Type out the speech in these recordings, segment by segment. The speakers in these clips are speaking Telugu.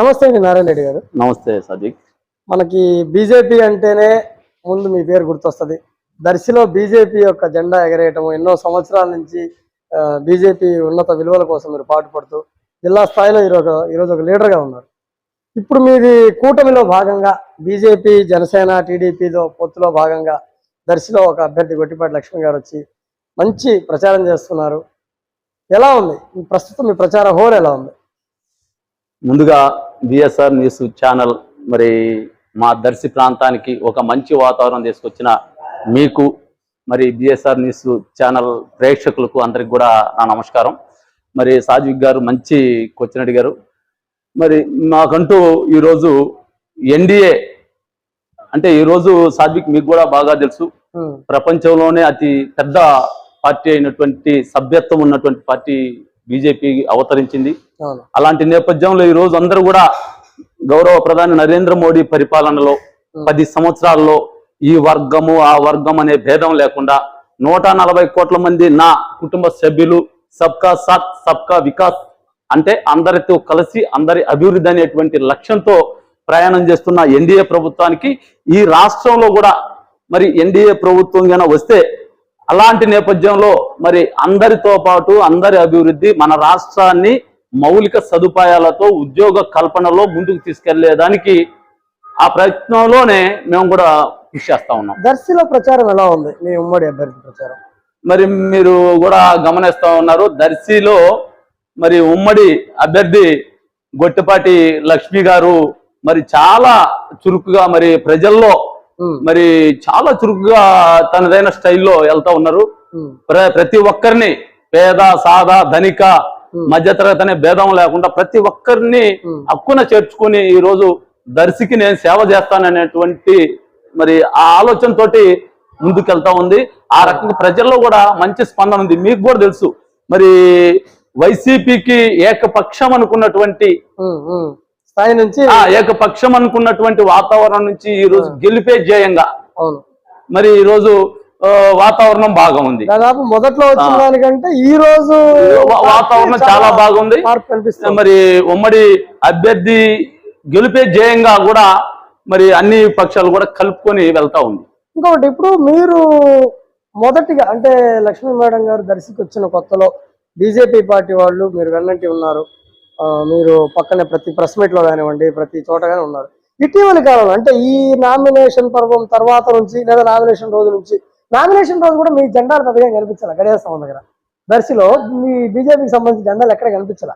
నమస్తే అండి నారాయణ రెడ్డి గారు. నమస్తే సదీక్. మనకి బీజేపీ అంటేనే ముందు మీ పేరు గుర్తొస్తుంది. దర్శిలో బీజేపీ యొక్క జెండా ఎగరేయటం ఎన్నో సంవత్సరాల నుంచి బీజేపీ ఉన్నత విలువల కోసం మీరు పాటుపడుతూ జిల్లా స్థాయిలో ఈరోజు ఈరోజు ఒక లీడర్గా ఉన్నారు. ఇప్పుడు మీది కూటమిలో భాగంగా బీజేపీ జనసేన టీడీపీలో పొత్తులో భాగంగా దర్శిలో ఒక అభ్యర్థి గొట్టిపాటి లక్ష్మి గారు వచ్చి మంచి ప్రచారం చేస్తున్నారు. ఎలా ఉంది? ప్రస్తుతం మీ ప్రచార హోర్ ఎలా ఉంది? ముందుగా బిఎస్ఆర్ న్యూస్ ఛానల్ మరి మా దర్శి ప్రాంతానికి ఒక మంచి వాతావరణం తీసుకొచ్చిన మీకు మరి బిఎస్ఆర్ న్యూస్ ఛానల్ ప్రేక్షకులకు అందరికి కూడా నా నమస్కారం. మరి సాజ్విక్ గారు మంచి క్వశ్చన్ అడిగారు. మరి మాకంటూ ఈరోజు ఎన్డీఏ అంటే ఈరోజు సాజ్విక్ మీకు కూడా బాగా తెలుసు. ప్రపంచంలోనే అతి పెద్ద పార్టీ అయినటువంటి సభ్యత్వం ఉన్నటువంటి పార్టీ బీజేపీ అవతరించింది. అలాంటి నేపథ్యంలో ఈ రోజు అందరూ కూడా గౌరవ ప్రధాని నరేంద్ర మోడీ పరిపాలనలో పది సంవత్సరాల్లో ఈ వర్గము ఆ వర్గం అనే భేదం లేకుండా నూట నలభై కోట్ల మంది నా కుటుంబ సభ్యులు సబ్కా సాత్ సబ్కా వికాస్ అంటే అందరితో కలిసి అందరి అభివృద్ధి అనేటువంటి లక్ష్యంతో ప్రయాణం చేస్తున్న ఎన్డీఏ ప్రభుత్వానికి ఈ రాష్ట్రంలో కూడా మరి ఎన్డీఏ ప్రభుత్వం కన్నా వస్తే అలాంటి నేపథ్యంలో మరి అందరితో పాటు అందరి అభివృద్ధి మన రాష్ట్రాన్ని మౌలిక సదుపాయాలతో ఉద్యోగ కల్పనలో ముందుకు తీసుకెళ్ళేదానికి ఆ ప్రయత్నంలోనే మేము కూడా కృషి చేస్తా ఉన్నాం. దర్శిలో ప్రచారం ఎలా ఉంది? మీ ఉమ్మడి అభ్యర్థి ప్రచారం. మరి మీరు కూడా గమనిస్తా ఉన్నారు దర్శిలో మరి ఉమ్మడి అభ్యర్థి గొట్టిపాటి లక్ష్మి గారు మరి చాలా చురుకుగా మరి ప్రజల్లో మరి చాలా చురుకుగా తనదైన స్టైల్లో వెళ్తా ఉన్నారు. ప్రతి ఒక్కరిని పేద సాదా ధనిక మధ్యతరగతి అనే భేదం లేకుండా ప్రతి ఒక్కరిని. హక్కున చేర్చుకుని ఈ రోజు దర్శికి నేను సేవ చేస్తాననేటువంటి మరి ఆ ఆలోచన తోటి ముందుకెళ్తా ఉంది. ఆ రకంగా ప్రజల్లో కూడా మంచి స్పందన ఉంది. మీకు కూడా తెలుసు. మరి వైసీపీకి ఏకపక్షం అనుకున్నటువంటి. స్థాయి నుంచి ఆ ఏకపక్షం అనుకున్నటువంటి వాతావరణం నుంచి ఈ రోజు గెలిపే ధ్యేయంగా. అవును. మరి ఈ రోజు వాతావరణం బాగా ఉంది. దాదాపు మొదట్లో వచ్చిన దానికంటే ఈ రోజు వాతావరణం చాలా బాగుంది. మరి ఉమ్మడి అభ్యర్థి గెలిపే జయంగా కూడా మరి అన్ని పక్షాలు కూడా కలుపుకొని వెళ్తా ఉంది. ఇంకొకటి ఇప్పుడు మీరు మొదటిగా అంటే లక్ష్మీ మేడం గారు దర్శికి వచ్చిన కొత్తలో బీజేపీ పార్టీ వాళ్ళు మీరు వెన్నంటి ఉన్నారు. మీరు పక్కనే ప్రతి ప్రెస్ మీట్లో కానివ్వండి ప్రతి చోటగానే ఉన్నారు. ఇటీవలి కాలంలో అంటే ఈ నామినేషన్ పర్వం తర్వాత నుంచి లేదా నామినేషన్ రోజు నుంచి నామినేషన్ రోజు కూడా మీ జెండాలు పెద్దగా కనిపించాలి? గడియాస్తం దగ్గర. దర్శిలో మీ బీజేపీకి సంబంధించిన జెండాలు ఎక్కడ కనిపించాల?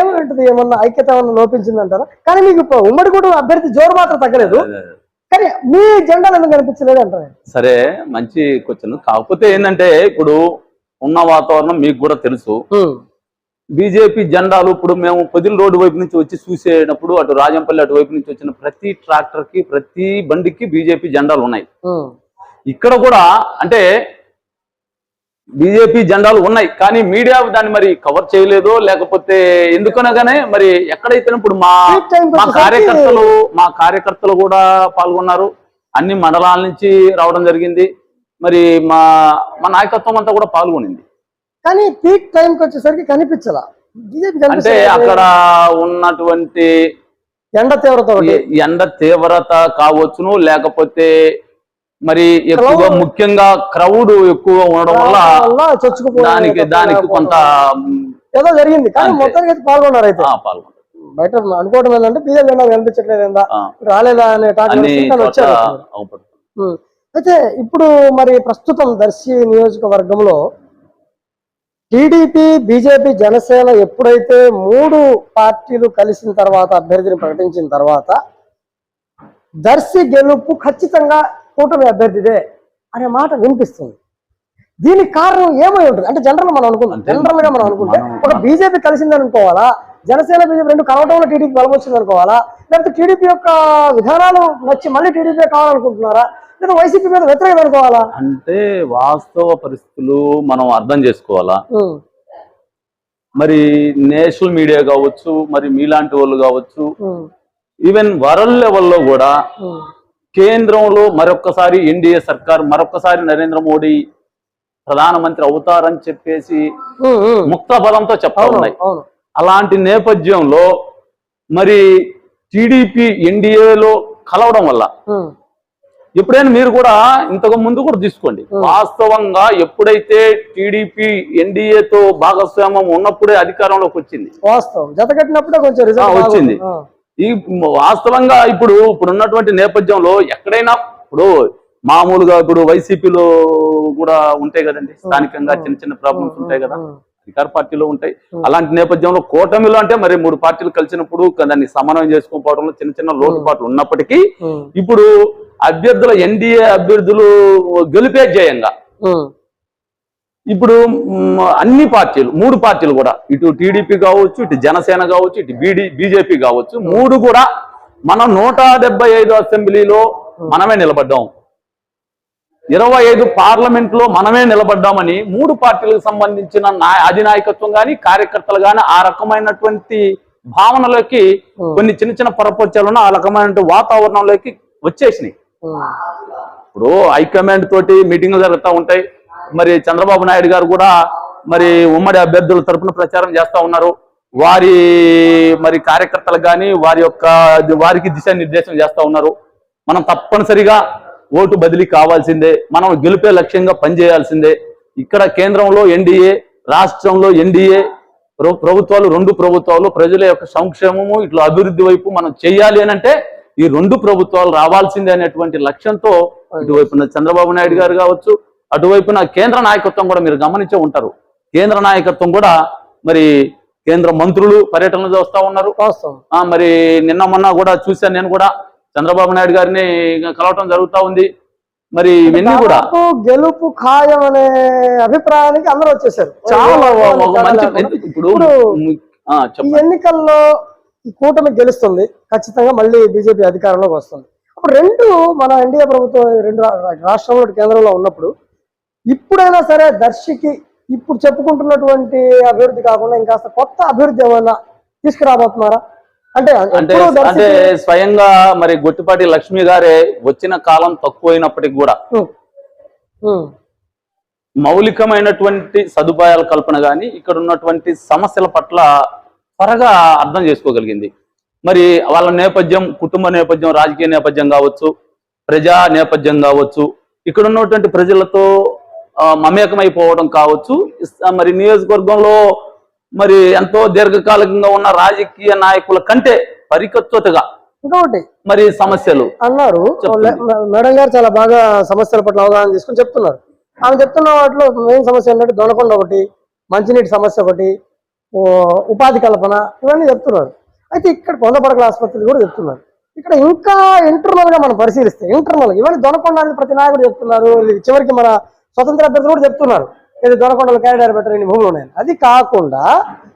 ఏమంటుంది? ఏమన్నా ఐక్యత ఏమన్నా లోపించిందంటారా? కానీ మీకు ఉమ్మడి కూడా అభ్యర్థి జోరు మాత్రం తగ్గలేదు. కానీ మీ జెండాలు ఎందుకు కనిపించలేదు అంటారు? సరే మంచి క్వశ్చన్ కాకపోతే ఏంటంటే ఇప్పుడు ఉన్న వాతావరణం మీకు కూడా తెలుసు. బీజేపీ జెండాలు ఇప్పుడు మేము పొదిల రోడ్డు వైపు నుంచి వచ్చి చూసేటప్పుడు అటు రాజంపల్లి అటు వైపు నుంచి వచ్చిన ప్రతి ట్రాక్టర్కి ప్రతి బండికి బీజేపీ జెండాలు ఉన్నాయి. ఇక్కడ కూడా అంటే బీజేపీ జెండాలు ఉన్నాయి. కానీ మీడియా దాన్ని మరి కవర్ చేయలేదో లేకపోతే ఎందుకనగానే మరి ఎక్కడైతే ఇప్పుడు మా మా కార్యకర్తలు మా కార్యకర్తలు కూడా పాల్గొన్నారు. అన్ని మండలాల నుంచి రావడం జరిగింది. మరి మా మా నాయకత్వం అంతా కూడా పాల్గొనింది. కానీ పీక్ టైంకి వచ్చేసరికి కనిపించలా. బీజేపీ అంటే అక్కడ ఉన్నటువంటి ఎండ తీవ్రత ఎండ తీవ్రత కావచ్చును లేకపోతే మరి ఎక్కువగా Crowd. ముఖ్యంగా క్రౌడ్ ఎక్కువ ఉండడం వల్ల దానికి దానికి కొంత ఏదో జరిగింది. కానీ. మొత్తానికి అయితే పాల్గొన్నారు అయితే. పాల్గొన్నారు. బయట అనుకోవడం ఏంటంటే బీజేపీ జెండా కనిపించట్లేదు ఏందా? రాలేదా అనే వచ్చారు. అయితే ఇప్పుడు మరి ప్రస్తుతం దర్శి నియోజకవర్గంలో టీడీపీ బీజేపీ జనసేన ఎప్పుడైతే మూడు పార్టీలు కలిసిన తర్వాత అభ్యర్థిని ప్రకటించిన తర్వాత దర్శి గెలుపు ఖచ్చితంగా కూటమి అభ్యర్థిదే అనే మాట వినిపిస్తుంది. దీనికి కారణం ఏమై ఉంటుంది? అంటే జనరల్ మనం అనుకుంటాం అంటే జనరల్గా మనం అనుకుంటే ఒక బీజేపీ కలిసిందని అనుకోవాలా జనసేన బీజేపీ రెండు కలవటంలో టీడీపీ బలం వచ్చింది అనుకోవాలా లేకపోతే టీడీపీ యొక్క విధానాలు నచ్చి మళ్ళీ టీడీపీ కావాలనుకుంటున్నారా? లేదా వైసీపీ మీద వ్యతిరేకత అనుకోవాలా? అంటే వాస్తవ పరిస్థితులు మనం అర్థం చేసుకోవాలా? మరి నేషనల్ మీడియా కావచ్చు మరి మీలాంటి వాళ్ళు కావచ్చు ఈవెన్ వరల్డ్ లెవెల్లో కూడా కేంద్రంలో మరొక్కసారి ఎన్డీఏ సర్కార్ మరొక్కసారి నరేంద్ర మోడీ ప్రధానమంత్రి అవుతారని చెప్పేసి. ముక్త బలంతో చెప్తా అవును ఉన్నాయి. అవును. అలాంటి నేపథ్యంలో మరి టీడీపీ ఎన్డీఏలో కలవడం వల్ల ఎప్పుడైనా మీరు కూడా ఇంతకు ముందు కూడా తీసుకోండి. వాస్తవంగా ఎప్పుడైతే టీడీపీ ఎన్డీఏతో భాగస్వామ్యం ఉన్నప్పుడే అధికారంలోకి వచ్చింది. వాస్తవం. జత కట్టినప్పుడే కొంచెం వచ్చింది. ఈ వాస్తవంగా ఇప్పుడు ఇప్పుడు ఉన్నటువంటి నేపథ్యంలో ఎక్కడైనా ఇప్పుడు మామూలుగా ఇప్పుడు వైసీపీలో కూడా ఉంటాయి కదండి. స్థానికంగా చిన్న చిన్న ప్రాబ్లమ్స్ ఉంటాయి కదా. అధికార పార్టీలో ఉంటాయి. అలాంటి నేపథ్యంలో కూటమిలో అంటే మరి మూడు పార్టీలు కలిసినప్పుడు దాన్ని సమన్వయం చేసుకోకపోవడంలో చిన్న చిన్న లోటుపాట్లు ఉన్నప్పటికీ ఇప్పుడు అభ్యర్థుల ఎన్డీఏ అభ్యర్థులు గెలిపే జయంగా ఇప్పుడు అన్ని పార్టీలు మూడు పార్టీలు కూడా ఇటు టీడీపీ కావచ్చు ఇటు జనసేన కావచ్చు ఇటు బీడీ బీజేపీ కావచ్చు మూడు కూడా మనం నూట డెబ్బై ఐదు అసెంబ్లీలో మనమే నిలబడ్డాం. ఇరవై ఐదు పార్లమెంట్లో మనమే నిలబడ్డామని మూడు పార్టీలకు సంబంధించిన అధినాయకత్వం గాని కార్యకర్తలు గాని ఆ రకమైనటువంటి భావనలోకి కొన్ని చిన్న చిన్న పరపత్యాలను ఆ రకమైన వాతావరణంలోకి వచ్చేసినాయి. ఇప్పుడు హైకమాండ్ తోటి మీటింగ్లు జరుగుతూ ఉంటాయి. మరి చంద్రబాబు నాయుడు గారు కూడా మరి ఉమ్మడి అభ్యర్థుల తరపున ప్రచారం చేస్తూ ఉన్నారు. వారి మరి కార్యకర్తలకు కానీ వారి యొక్క వారికి దిశానిర్దేశం చేస్తూ ఉన్నారు. మనం తప్పనిసరిగా ఓటు బదిలీ కావాల్సిందే. మనం గెలిపే లక్ష్యంగా పనిచేయాల్సిందే. ఇక్కడ కేంద్రంలో ఎన్డీఏ రాష్ట్రంలో ఎన్డీఏ ప్రభుత్వాలు రెండు ప్రభుత్వాలు ప్రజల యొక్క సంక్షేమము ఇట్లా అభివృద్ధి వైపు మనం చేయాలి అని అంటే ఈ రెండు ప్రభుత్వాలు రావాల్సిందే అనేటువంటి లక్ష్యంతో ఇటువైపున చంద్రబాబు నాయుడు గారు కావచ్చు అటువైపున కేంద్ర నాయకత్వం కూడా మీరు గమనించే ఉంటారు. కేంద్ర నాయకత్వం కూడా మరి కేంద్ర మంత్రులు పర్యటనలు చేస్తా ఉన్నారు. మరి నిన్న మొన్న కూడా చూశాను నేను కూడా చంద్రబాబు నాయుడు గారిని కలవటం జరుగుతా ఉంది. మరి ఇవన్నీ కూడా గెలుపు ఖాయం అనే అభిప్రాయానికి అందరూ వచ్చేసారు. చాలా. ఇప్పుడు ఎన్నికల్లో ఈ కూటమి గెలుస్తుంది ఖచ్చితంగా మళ్ళీ బీజేపీ అధికారంలోకి వస్తుంది. అప్పుడు రెండు మన ఎన్డీఏ ప్రభుత్వం రెండు రాష్ట్రంలో కేంద్రంలో ఉన్నప్పుడు ఇప్పుడైనా సరే దర్శికి ఇప్పుడు చెప్పుకుంటున్నటువంటి అభివృద్ధి కాకుండా ఇంకాస్త కొత్త అభివృద్ధి ఏమైనా తీసుకురాబోతున్నారా? అంటే అంటే అంటే స్వయంగా మరి గొట్టిపాటి లక్ష్మి గారే వచ్చిన కాలం తక్కువైనప్పటికి కూడా మౌలికమైనటువంటి సదుపాయాల కల్పన కానీ ఇక్కడ ఉన్నటువంటి సమస్యల పట్ల త్వరగా అర్థం చేసుకోగలిగింది. మరి వాళ్ళ నేపథ్యం కుటుంబ నేపథ్యం రాజకీయ నేపథ్యం కావచ్చు ప్రజా నేపథ్యం కావచ్చు ఇక్కడ ఉన్నటువంటి ప్రజలతో మమేకమైపోవడం కావచ్చు మరి నియోజకవర్గంలో మరి ఎంతో దీర్ఘకాలికంగా ఉన్న రాజకీయ నాయకుల కంటే పరికత్వతగా ఇంకొకటి మరి సమస్యలు. అన్నారు. మేడం గారు చాలా బాగా సమస్యల పట్ల అవగాహన తీసుకుని చెప్తున్నారు. ఆమె చెప్తున్న వాటిలో మెయిన్ సమస్య ఏంటంటే దొనకొండ ఒకటి మంచినీటి సమస్య ఒకటి ఉపాధి కల్పన ఇవన్నీ చెప్తున్నారు. అయితే ఇక్కడ కొండపడకల ఆసుపత్రులు కూడా చెప్తున్నారు. ఇక్కడ ఇంకా ఇంటర్నల్గా మనం పరిశీలిస్తే ఇంటర్నల్ ఇవన్నీ దొనకొండ అని ప్రతి నాయకుడు చెప్తున్నారు. చివరికి మన స్వతంత్ర అభ్యర్థులు కూడా చెప్తున్నారు. ఇది దొనకొండలు క్యారిడార్ బెటర్ భూములు ఉన్నాయి అది కాకుండా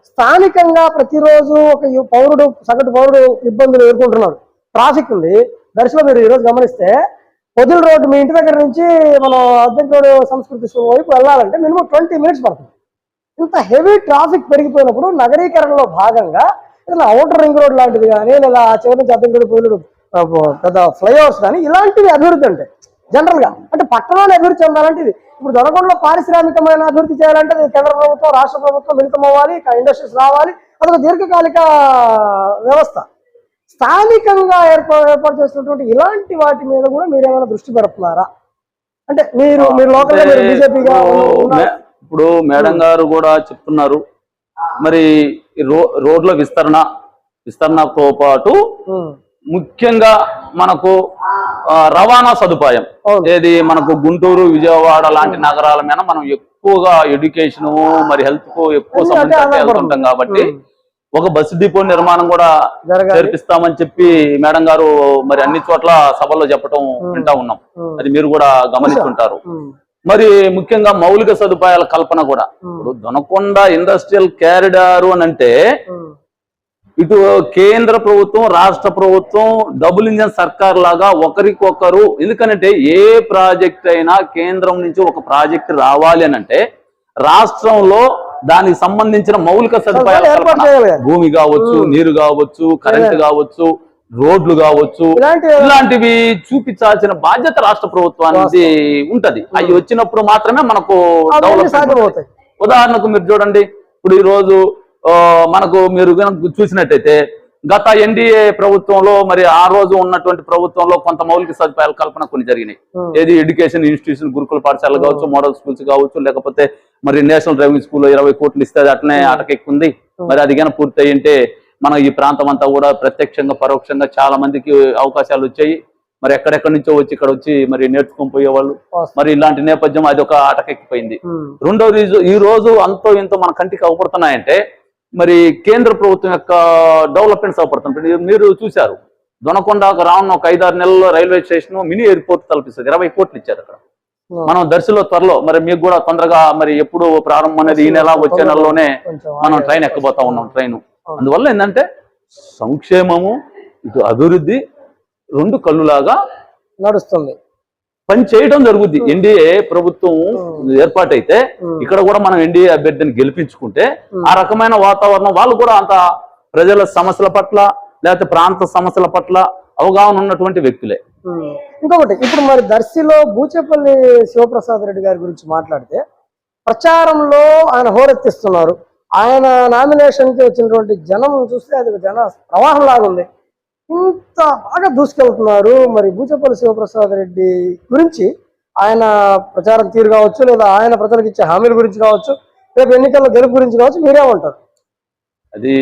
స్థానికంగా ప్రతిరోజు ఒక పౌరుడు సగటు పౌరుడు ఇబ్బందులు ఎదుర్కొంటున్నారు. ట్రాఫిక్ ఉంది. దర్శనం మీరు ఈరోజు గమనిస్తే పొదులు రోడ్డు మీ ఇంటి దగ్గర నుంచి మనం అద్దెంకోడు సంస్కృతి వైపు వెళ్ళాలంటే మినిమం ట్వంటీ మినిట్స్ పడుతుంది. ఇంత హెవీ ట్రాఫిక్ పెరిగిపోయినప్పుడు నగరీకరణలో భాగంగా ఏదైనా అవుటర్ రింగ్ రోడ్ లాంటిది కానీ లేదా ఆ చివరి నుంచి అద్దెంకోడు పొదిలు పెద్ద ఫ్లైఓవర్స్ కానీ ఇలాంటివి అభివృద్ధి అంటే జనరల్గా. అంటే పట్టణాన్ని అభివృద్ధి చెందాలంటే ఇది. ఇప్పుడు దొనకొండలో పారిశ్రామికమైన అభివృద్ధి చేయాలంటే కేంద్ర ప్రభుత్వం రాష్ట్ర ప్రభుత్వం మిళితం అవ్వాలి ఇండస్ట్రీస్ రావాలి అదొక దీర్ఘకాలిక వ్యవస్థ. స్థానికంగా ఏర్పాటు ఏర్పాటు చేసినటువంటి ఇలాంటి వాటి మీద కూడా మీరు ఏమైనా దృష్టి పెడుతున్నారా? అంటే మీరు మీరు లోకల్గా మీరు బీజేపీగా ఇప్పుడు మేడం గారు కూడా చెప్తున్నారు మరి రోడ్ల విస్తరణ విస్తరణతో పాటు ముఖ్యంగా మనకు రవాణా సదుపాయం. ఏది మనకు గుంటూరు విజయవాడ లాంటి నగరాల మీద మనం ఎక్కువగా ఎడ్యుకేషన్ మరి హెల్త్కు ఎక్కువ సంబంధించి వెళ్తుంటాం కాబట్టి. ఒక బస్సు డిపో నిర్మాణం కూడా జరగాలి చేర్పిస్తామని చెప్పి మేడం గారు మరి అన్ని చోట్ల సభల్లో చెప్పడం వింటా ఉన్నాం. అది మీరు కూడా గమనిస్తుంటారు. మరి ముఖ్యంగా మౌలిక సదుపాయాల కల్పన కూడా. ఇప్పుడు దొనకొండ ఇండస్ట్రియల్ క్యారిడారు అని అంటే. ఇటు కేంద్ర ప్రభుత్వం రాష్ట్ర ప్రభుత్వం డబుల్ ఇంజన్ సర్కార్ లాగా ఒకరికొకరు. ఎందుకనంటే ఏ ప్రాజెక్ట్ అయినా కేంద్రం నుంచి ఒక ప్రాజెక్ట్ రావాలి అని అంటే రాష్ట్రంలో దానికి సంబంధించిన మౌలిక సదుపాయాల. భూమి కావచ్చు నీరు కావచ్చు కరెంట్ కావచ్చు రోడ్లు కావచ్చు ఇలాంటి ఇలాంటివి చూపించాల్సిన బాధ్యత రాష్ట్ర ప్రభుత్వానికి ఉంటది. అవి వచ్చినప్పుడు మాత్రమే మనకు ఉదాహరణకు మీరు చూడండి ఇప్పుడు ఈ రోజు మనకు మీరు చూసినట్టయితే గత ఎన్డీఏ ప్రభుత్వంలో మరి ఆ రోజు ఉన్నటువంటి ప్రభుత్వంలో కొంత మౌలిక సదుపాయాల కల్పన కొన్ని జరిగినాయి. ఏది ఎడ్యుకేషన్ ఇన్స్టిట్యూషన్ గురుకుల పాఠశాలలు కావచ్చు మోడల్ స్కూల్స్ కావచ్చు లేకపోతే మరి నేషనల్ డ్రైవింగ్ స్కూల్ ఇరవై కోట్లు ఇస్తే అట్లనే ఆటకెక్కుంది. మరి అది కానీ పూర్తి అయ్యింటే మన ఈ ప్రాంతం అంతా కూడా ప్రత్యక్షంగా పరోక్షంగా చాలా మందికి అవకాశాలు వచ్చాయి మరి ఎక్కడెక్కడి నుంచో వచ్చి ఇక్కడ వచ్చి మరి నేర్చుకొని పోయేవాళ్ళు. మరి ఇలాంటి నేపథ్యం అది ఒక ఆటకెక్కిపోయింది. రెండో రీజు ఈ రోజు అంతో ఇంతో మన కంటికి అవపడుతున్నాయంటే మరి కేంద్ర ప్రభుత్వం యొక్క డెవలప్మెంట్స్ అవపడుతుంది మీరు చూశారు దొనకొండ రానున్న ఒక ఐదారు నెలల్లో రైల్వే స్టేషన్ మినీ ఎయిర్పోర్ట్ తలపిస్తుంది ఇరవై కోట్లు ఇచ్చారు అక్కడ. మనం దర్శిలో త్వరలో మరి మీకు కూడా తొందరగా మరి ఎప్పుడు ప్రారంభం అనేది ఈ నెల వచ్చే నెలలోనే మనం ట్రైన్ ఎక్కబోతా ఉన్నాం ట్రైన్. అందువల్ల ఏంటంటే సంక్షేమము ఇటు అభివృద్ధి రెండు కళ్ళులాగా నడుస్తుంది. పని చేయడం జరుగుద్ది. ఎన్డీఏ ప్రభుత్వం ఏర్పాటైతే. ఇక్కడ కూడా మనం ఎన్డీఏ అభ్యర్థిని గెలిపించుకుంటే. ఆ రకమైన వాతావరణం వాళ్ళు కూడా అంత ప్రజల సమస్యల పట్ల లేకపోతే ప్రాంత సమస్యల పట్ల అవగాహన ఉన్నటువంటి వ్యక్తులే. ఇంకొకటి ఇప్పుడు మరి దర్శిలో బూచేపల్లి శివప్రసాద్ రెడ్డి గారి గురించి మాట్లాడితే ప్రచారంలో ఆయన హోరెత్తిస్తున్నారు. ఆయన నామినేషన్కి వచ్చినటువంటి జనం చూస్తే అది ఒక జన ప్రవాహం లాగా ఉంది. ఇంత బాగా దూసుకెళ్తున్నారు. మరి బూచేపల్లి శివప్రసాద్ రెడ్డి గురించి ఆయన ప్రచారం తీరు కావచ్చు లేదా ఆయన ప్రజలకు ఇచ్చే హామీల గురించి కావచ్చు రేపు ఎన్నికల్లో గెలుపు గురించి కావచ్చు మీరేమంటారు అది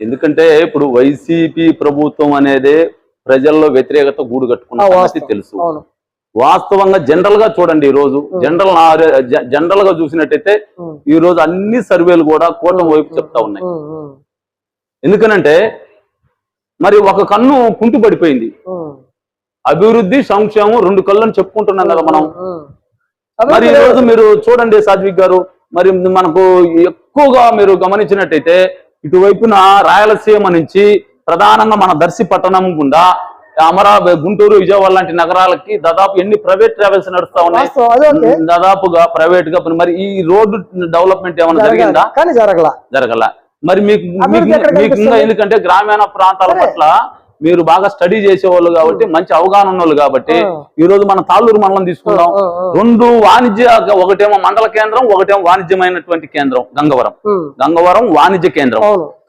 ఎందుకంటే ఇప్పుడు వైసీపీ ప్రభుత్వం అనేది ప్రజల్లో వ్యతిరేకత గూడు కట్టుకున్న. తెలుసు. వాస్తవంగా జనరల్గా చూడండి ఈ రోజు. జనరల్ జనరల్గా చూసినట్టయితే. ఈ రోజు అన్ని సర్వేలు కూడా కూటమి వైపు చెప్తా ఉన్నాయి. ఎందుకనంటే మరి ఒక కన్ను కుంటు పడిపోయింది. అభివృద్ధి సంక్షేమం రెండు కళ్ళని చెప్పుకుంటున్నాం కదా మనం. మరి ఈ రోజు మీరు చూడండి సాత్విక్ గారు మరి మనకు ఎక్కువగా మీరు గమనించినట్టయితే ఇటువైపున రాయలసీమ నుంచి ప్రధానంగా మన దర్శి పట్టణం గుండా అమరావతి గుంటూరు విజయవాడ లాంటి నగరాలకి దాదాపు ఎన్ని ప్రైవేట్ ట్రావెల్స్ నడుస్తా ఉన్నాయి? దాదాపుగా ప్రైవేట్గా మరి ఈ రోడ్డు డెవలప్మెంట్ ఏమైనా జరిగిందా? జరగాలి. కానీ జరగల. జరగల. మరి మీకు? ఎందుకంటే గ్రామీణ ప్రాంతాల పట్ల మీరు బాగా స్టడీ చేసేవాళ్ళు కాబట్టి మంచి అవగాహన ఉన్నోళ్ళు కాబట్టి. ఈ రోజు మన తాళ్ళూరు మండలం తీసుకుందాం. రెండు వాణిజ్య ఒకటేమో మండల కేంద్రం ఒకటేమో వాణిజ్యమైనటువంటి కేంద్రం గంగవరం. గంగవరం వాణిజ్య కేంద్రం.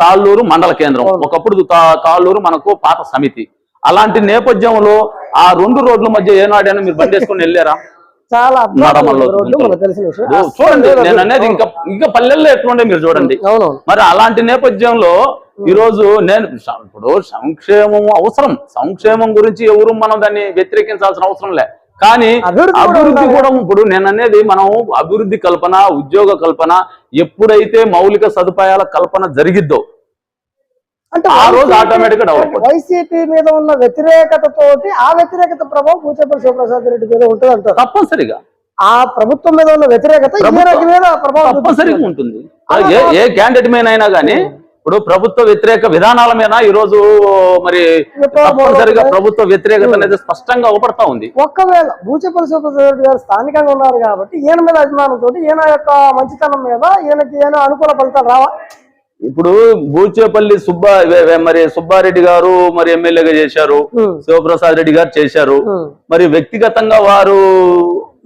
తాళ్ళూరు మండల కేంద్రం. ఒకప్పుడు తాళ్ళూరు మనకు పాత సమితి. అలాంటి నేపథ్యంలో ఆ రెండు రోడ్ల మధ్య ఏనాడైనా మీరు బండి వేసుకొని వెళ్ళారా? చాలా చూడండి నేను. అనేది ఇంకా ఇంకా పల్లెల్లో ఎట్లుండే మీరు చూడండి. మరి అలాంటి నేపథ్యంలో ఈ రోజు నేను ఇప్పుడు సంక్షేమం అవసరం. సంక్షేమం గురించి ఎవరు మనం దాన్ని వ్యతిరేకించాల్సిన అవసరం లే. కానీ అభివృద్ధి. కూడా ఇప్పుడు నేను అనేది మనం అభివృద్ధి కల్పన ఉద్యోగ కల్పన ఎప్పుడైతే మౌలిక సదుపాయాల కల్పన జరిగిద్దో అంటే ఆ రోజు అవుతుంది. వైసీపీ మీద ఉన్న వ్యతిరేకత తోటి ఆ వ్యతిరేకత ప్రభావం పూచేపల్లి శివప్రసాద్ రెడ్డి మీద ఉంటుంది అంటారు. తప్పనిసరిగా. ఆ ప్రభుత్వం మీద ఉన్న వ్యతిరేకత మీద ప్రభావం తప్పనిసరిగా. ఉంటుంది. ఏ క్యాండిడేట్ మీద అయినా కానీ ఇప్పుడు ప్రభుత్వ వ్యతిరేక విధానాల మీద ఈ రోజు మరి తప్పనిసరిగా ప్రభుత్వ వ్యతిరేకత అనేది స్పష్టంగా అవపడతా ఉంది. ఒక్కవేళ భూచేపల్లి శివప్రసాద్ రెడ్డి గారు స్థానికంగా ఉన్నారు కాబట్టి ఈయన మీద అభిమానంతో ఈయన యొక్క మంచితనం మీద ఈయనకి ఈయన అనుకూల ఫలితాలు రావా? ఇప్పుడు బూచేపల్లి సుబ్బా మరి సుబ్బారెడ్డి గారు మరి ఎమ్మెల్యేగా చేశారు శివప్రసాద్ రెడ్డి గారు చేశారు. మరి వ్యక్తిగతంగా వారు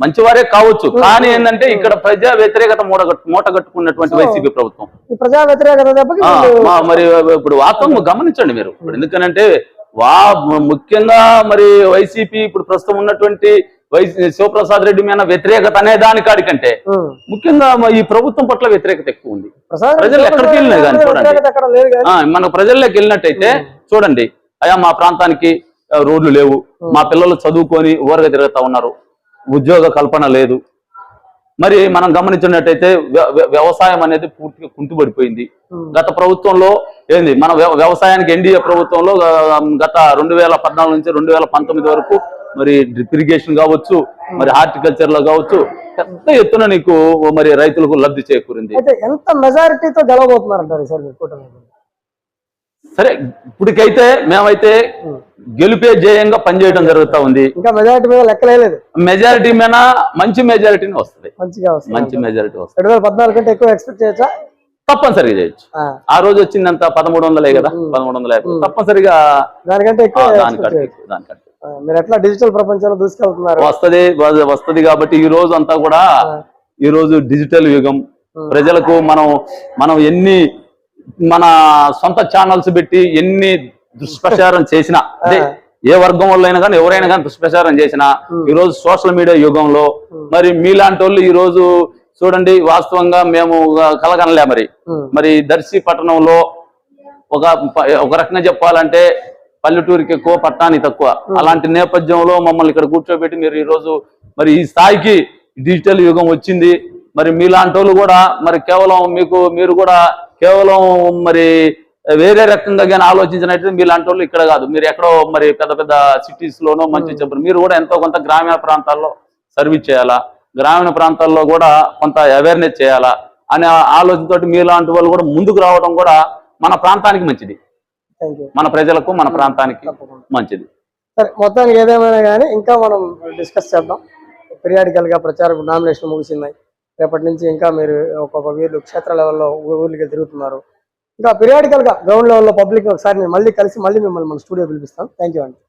మంచివారే కావచ్చు కానీ ఏంటంటే ఇక్కడ ప్రజా వ్యతిరేకత మూట మూట కట్టుకున్నటువంటి వైసీపీ ప్రభుత్వం. ప్రజా వ్యతిరేకత మరి ఇప్పుడు వాస్తవం గమనించండి మీరు. ఇప్పుడు ఎందుకనంటే వా ముఖ్యంగా మరి వైసీపీ ఇప్పుడు ప్రస్తుతం ఉన్నటువంటి శివప్రసాద్ రెడ్డి మీద వ్యతిరేకత అనే దానికాడికంటే ఉమ్. ముఖ్యంగా ఈ ప్రభుత్వం పట్ల వ్యతిరేకత ఎక్కువ ఉంది. ప్రజలు ఎక్కడికి వెళ్ళినా కానీ వ్యతిరేకత చూడండి. మన ప్రజల్లోకి వెళ్ళినట్టయితే చూడండి. అయ్యా మా ప్రాంతానికి రోడ్లు లేవు. మా పిల్లలు చదువుకొని ఊరగా తిరుగుతా ఉన్నారు. ఉద్యోగ కల్పన లేదు. మరి మనం గమనించినట్టయితే వ్య- వ్య- వ్యవసాయం అనేది పూర్తిగా కుంటుపడిపోయింది. గత ప్రభుత్వంలో ఏంది? మన వ్య- వ్యవసాయానికి ఎన్డీఏ ప్రభుత్వంలో గత రెండు వేల పద్నాలుగు నుంచి రెండు వేల పంతొమ్మిది వరకు మరి డ్రిప్ ఇరిగేషన్ కావచ్చు మరి హార్టికల్చర్లో కావచ్చు పెద్ద ఎత్తున నీకు మరి రైతులకు లబ్ధి చేకూరింది. ఎంత మెజారిటీతో గెలవబోతున్నారు అంటారు సార్ సరే ఇప్పటికైతే మేమైతే గెలిపే జయంగా పనిచేయడం జరుగుతా ఉంది. ఇంకా మెజారిటీ మీద లెక్కలేదు మెజారిటీ మీద మంచి మెజారిటీనే వస్తుంది. మంచి మెజారిటీ వస్తుంది. పద్నాలుగు కంటే ఎక్కువ ఎక్స్పెక్ట్ చేయొచ్చా? తప్పనిసరిగా చేయొచ్చు. ఆ, రోజు వచ్చిందంత పదమూడు వందలే కదా? పదమూడు వందల తప్పనిసరిగా దానికంటే ఎక్కువ దానికంటే మీరు ఎట్లా డిజిటల్ ప్రపంచంలో దూసుకెళ్తున్నారు? వస్తది వస్తది కాబట్టి ఈ రోజు అంతా కూడా ఈ రోజు డిజిటల్ యుగం. ప్రజలకు మనం మనం ఎన్ని మన సొంత ఛానల్స్ పెట్టి ఎన్ని దుష్ప్రచారం చేసినా అదే ఏ వర్గం వాళ్ళు అయినా కానీ ఎవరైనా కానీ దుష్ప్రచారం చేసినా ఈ రోజు సోషల్ మీడియా యుగంలో మరి మీలాంటి వాళ్ళు ఈ రోజు చూడండి వాస్తవంగా మేము కలగనలే మరి. మరి దర్శి పట్టణంలో ఒక ఒక రకంగా చెప్పాలంటే పల్లెటూరికి ఎక్కువ పట్టణానికి తక్కువ. అలాంటి నేపథ్యంలో మమ్మల్ని ఇక్కడ కూర్చోబెట్టి మీరు ఈ రోజు మరి ఈ స్థాయికి డిజిటల్ యుగం వచ్చింది. మరి మీలాంటి వాళ్ళు కూడా మరి కేవలం మీకు మీరు కూడా కేవలం మరి వేరే రకంగా కానీ ఆలోచించినట్టు మీలాంటి వాళ్ళు ఇక్కడ కాదు. మీరు ఎక్కడో మరి పెద్ద పెద్ద సిటీస్ లోనో మంచి చెప్పారు. మీరు కూడా ఎంతో కొంత గ్రామీణ ప్రాంతాల్లో సర్వీస్ చేయాలా? గ్రామీణ ప్రాంతాల్లో కూడా కొంత అవేర్నెస్ చేయాలా? అనే ఆలోచనతోటి మీలాంటి వాళ్ళు కూడా ముందుకు రావడం కూడా మన ప్రాంతానికి మంచిది. మన ప్రజలకు మన ప్రాంతానికి తప్పకుండా. మంచిది. సరే మొత్తానికి ఏదేమైనా కానీ ఇంకా మనం డిస్కస్ చేద్దాం. పీరియాడికల్గా ప్రచారం నామినేషన్ ముగిసింది రేపటి నుంచి ఇంకా మీరు ఒక్కొక్క వీళ్ళు క్షేత్ర లెవెల్లో ఊర్లకి తిరుగుతున్నారు. ఇంకా పీరియాడికల్గా గ్రౌండ్ లెవెల్లో పబ్లిక్ ఒకసారి మళ్ళీ కలిసి మళ్ళీ మిమ్మల్ని మన స్టూడియో పిలిపిస్తాను. థ్యాంక్ యూ అండి.